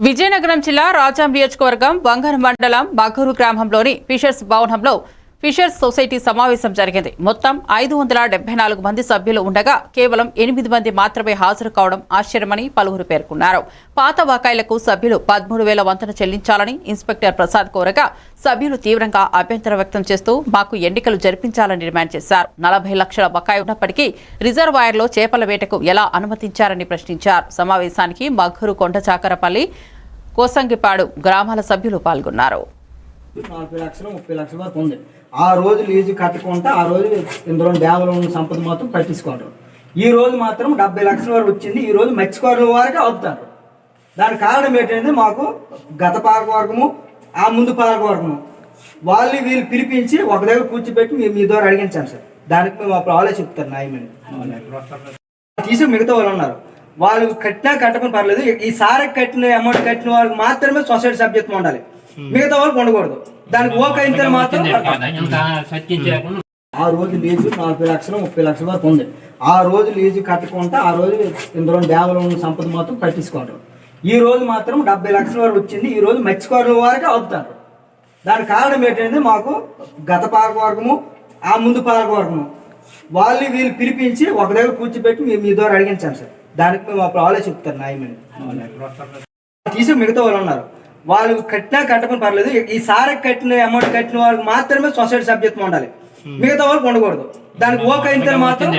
విజయనగరం జిల్లా రాజాం నియోజకవర్గం వంగర మండలం బగూరు గ్రామంలోని ఫిషర్స్ భవనంలో ఫిషర్స్ సొసైటీ సమావేశం జరిగింది. మొత్తం ఐదు వందల డెబ్బై నాలుగు మంది సభ్యులు ఉండగా కేవలం ఎనిమిది మంది మాత్రమే హాజరు కావడం ఆశ్చర్యమని పలువురు పేర్కొన్నారు. పాత బకాయిలకు సభ్యులు పదమూడు వేల వంతన చెల్లించాలని ఇన్స్పెక్టర్ ప్రసాద్ కోరగా సభ్యులు తీవ్రంగా అభ్యంతరం వ్యక్తం చేస్తూ మాకు ఎన్నికలు జరిపించాలని డిమాండ్ చేశారు. నలభై లక్షల బకాయి ఉన్నప్పటికీ రిజర్వాయర్లో చేపల వేటకు ఎలా అనుమతించారని ప్రశ్నించారు. సమావేశానికి మఘూరు కొండచాకరపల్లి కోసంగిపాడు గ్రామాల సభ్యులు పాల్గొన్నారు. నలభై లక్షలు ముప్పై లక్షల వరకు ఉంది. ఆ రోజు లీజు కట్టుకుంటే ఆ రోజు ఇందులో డ్యాములో ఉన్న సంపద మొత్తం పట్టించుకుంటారు ఈ రోజు మాత్రం డెబ్బై లక్షల వరకు వచ్చింది. ఈ రోజు మత్స్యకారుల వారికి అవుతారు దానికి కారణం ఏంటంటే మాకు గత పాలకవర్గము ఆ ముందు పాలకవర్గము వాళ్ళు వీళ్ళు పిలిపించి ఒక దగ్గర కూర్చోబెట్టి మేము మీ ద్వారా అడిగించాం సార్. దానికి మేము అప్పుడు ఆలోచిస్తారు న్యాయమని. తీసి మిగతా వాళ్ళు ఉన్నారు. వాళ్ళు కట్టినా కట్టకుండా పర్లేదు. ఈ సారి కట్టిన అమౌంట్ కట్టిన వాళ్ళకి మాత్రమే సొసైటీ సభ్యత్వం ఉండాలి. మిగతా వాళ్ళకి ఉండకూడదు దానికి ఓకే అయితే మాత్రం ఆ రోజు లీజు నలభై లక్షలు ముప్పై లక్షల వరకు ఉంది. ఆ రోజు లీజు కట్టుకుంటే ఆ రోజు ఇందులో డ్యాములో ఉన్న సంపద మొత్తం పట్టించుకుంటారు ఈ రోజు మాత్రం డెబ్బై లక్షల వరకు వచ్చింది. ఈ రోజు మత్స్యకారుల వారికి అవుతారు దానికి కారణం ఏంటంటే మాకు గత పాలకవర్గము ఆ ముందు పాలకవర్గము వాళ్ళు వీళ్ళు పిలిపించి ఒక దగ్గర కూర్చోబెట్టి మేము మీ ద్వారా అడిగించాం సార్. దానికి మేము అప్పుడు ఆలోచిస్తారు న్యాయమని. తీసి మిగతా వాళ్ళు ఉన్నారు. వాళ్ళు కట్టినా కట్టకుండా పర్లేదు. ఈ సారి కట్టిన అమౌంట్ కట్టిన వాళ్ళకి మాత్రమే సొసైటీ సభ్యత్వం ఉండాలి. మిగతా వాళ్ళకి ఉండకూడదు. దానికి ఓకే అయితే మాత్రం.